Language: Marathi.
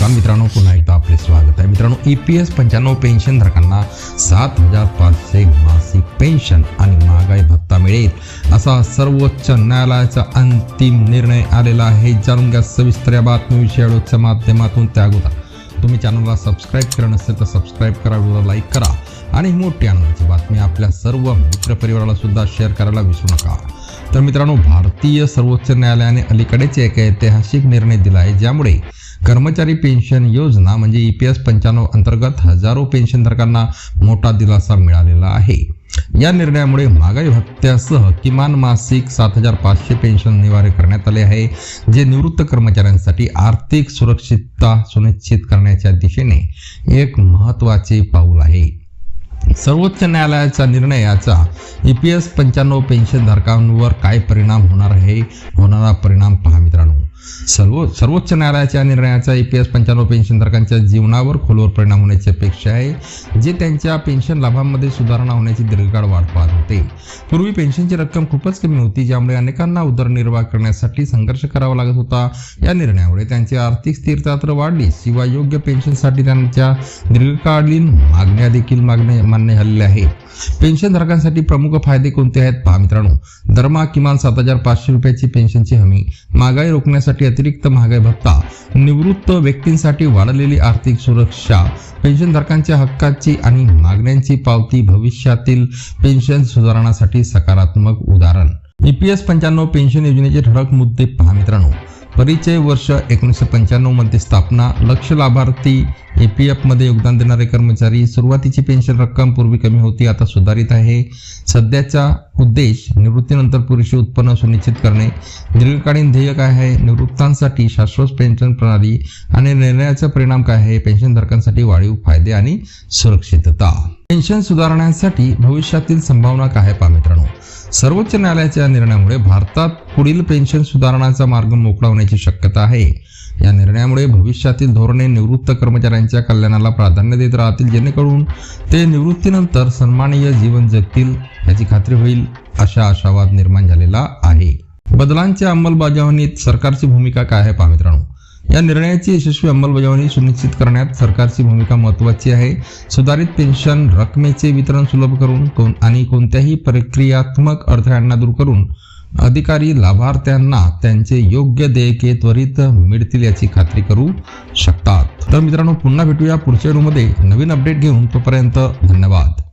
नमस्कार मित्रांनो पुन्हा एकदा आपले स्वागत आहे. मित्रांनो ई पी एस पंच्याण्णव पेन्शनधारकांना सात हजार पाचशे मासिक पेन्शन आणि महागाई भत्ता मिळेल असा सर्वोच्च न्यायालयाचा अंतिम निर्णय आलेला आहे. जाणून घ्या सविस्तर या बातमीविषयी व्हिडिओच्या माध्यमातून. त्या अगोदर तुम्ही चॅनलला सबस्क्राईब केलं नसेल तर सबस्क्राईब करा व्हिडिओला लाईक करा आणि मोठी आनंदाची बातमी आपल्या सर्व मित्रपरिवाराला सुद्धा शेअर करायला विसरू नका. तर मित्रांनो भारतीय सर्वोच्च न्यायालयाने अलीकडेच एक ऐतिहासिक निर्णय दिला आहे ज्यामुळे कर्मचारी पेन्शन योजना म्हणजे ई पी एस पंच्याण्णव अंतर्गत हजारो पेन्शनधारकांना मोठा दिलासा मिळालेला आहे. या निर्णयामुळे महागाई भत्त्यासह किमान मासिक सात हजार पाचशे पेन्शन निवारे करण्यात आले आहे जे निवृत्त कर्मचाऱ्यांसाठी आर्थिक सुरक्षितता सुनिश्चित करण्याच्या दिशेने एक महत्त्वाचे पाऊल आहे. सर्वोच्च न्यायालयाचा निर्णयाचा ई पी एस पंच्याण्णव पेन्शनधारकांवर काय परिणाम होणार आहे होणारा परिणाम पहा मित्रांनो. सर्व सर्वोच्च न्यायालयाच्या निर्णयाचा ई पी एस पंच्याण्णव पेन्शनधारकांच्या जीवनावर खोलवर परिणाम होण्याची अपेक्षा आहे जे त्यांच्या पेन्शन लाभांमध्ये सुधारणा होण्याची दीर्घकाळ वाट पाहत होते. पूर्वी पेन्शनची रक्कम खूपच कमी होती ज्यामुळे अनेकांना उदरनिर्वाह करण्यासाठी संघर्ष करावा लागत होता. या निर्णयामुळे त्यांची आर्थिक स्थिरता तर वाढली शिवाय योग्य पेन्शनसाठी त्यांच्या दीर्घकालीन मागण्या देखील मागणे मान्य झालेल्या आहेत. पेन्शनधारकांसाठी प्रमुख फायदे कोणते आहेत? पहा मित्रांनो दरमहा किमान सात हजार पाचशे रुपयाची पेन्शनची हमी महागाई रोखण्यासाठी व्यतिरिक्त महागाई भत्ता निवृत्त व्यक्तींसाठी वाढलेली आर्थिक सुरक्षा पेन्शनधारकांच्या हक्काची आणि मागण्यांची पावती भविष्यातील पेन्शन सुधारणासाठी सकारात्मक उदाहरण. ई पी एस पंच्याण्णव पेन्शन योजनेचे ठळक मुद्दे पहा मित्रांनो. परिचय वर्ष एकोणीसशे पंच्याण्णवमध्ये स्थापना लक्ष लाभार्थी ए पी एफमध्ये योगदान देणारे कर्मचारी सुरुवातीची पेन्शन रक्कम पूर्वी कमी होती आता सुधारित आहे. सध्याचा उद्देश निवृत्तीनंतर पुरेसे उत्पन्न सुनिश्चित करणे. दीर्घकालीन ध्येय काय आहे? निवृत्तांसाठी शाश्वत पेन्शन प्रणाली आणि निर्णयाचा परिणाम काय आहे? पेन्शनधारकांसाठी वाढीव फायदे आणि सुरक्षितता. पेन्शन सुधारण्यासाठी भविष्यातील संभावना काय आहे सर्वोच्च न्यायालयाच्या निर्णयामुळे भारतात पुढील पेन्शन सुधारणाचा मार्ग मोकळा होण्याची शक्यता आहे. या निर्णयामुळे भविष्यातील धोरणे निवृत्त कर्मचाऱ्यांच्या कल्याणाला प्राधान्य देत राहतील जेणेकरून ते निवृत्तीनंतर सन्माननीय जीवन जगतील याची खात्री होईल अशा आशावाद निर्माण झालेला आहे. बदलांच्या अंमलबजावणीत सरकारची भूमिका काय आहे पहा मित्रांनो. या निर्णयाची यशस्वी अंमलबजावणी सुनिश्चित करण्यात सरकारची भूमिका महत्त्वाची आहे. सुधारित पेन्शन रकमेचे वितरण सुलभ करून कोण आणि कोणत्याही प्रक्रियात्मक अडथळ्यांना दूर करून अधिकारी लाभार्थ्यांना त्यांचे योग्य देयके त्वरित मिळतील याची खात्री करू शकतात. तर मित्रांनो पुन्हा भेटूया पुढच्या व्हिडिओमध्ये. नवीन अपडेट घेऊन तोपर्यंत धन्यवाद.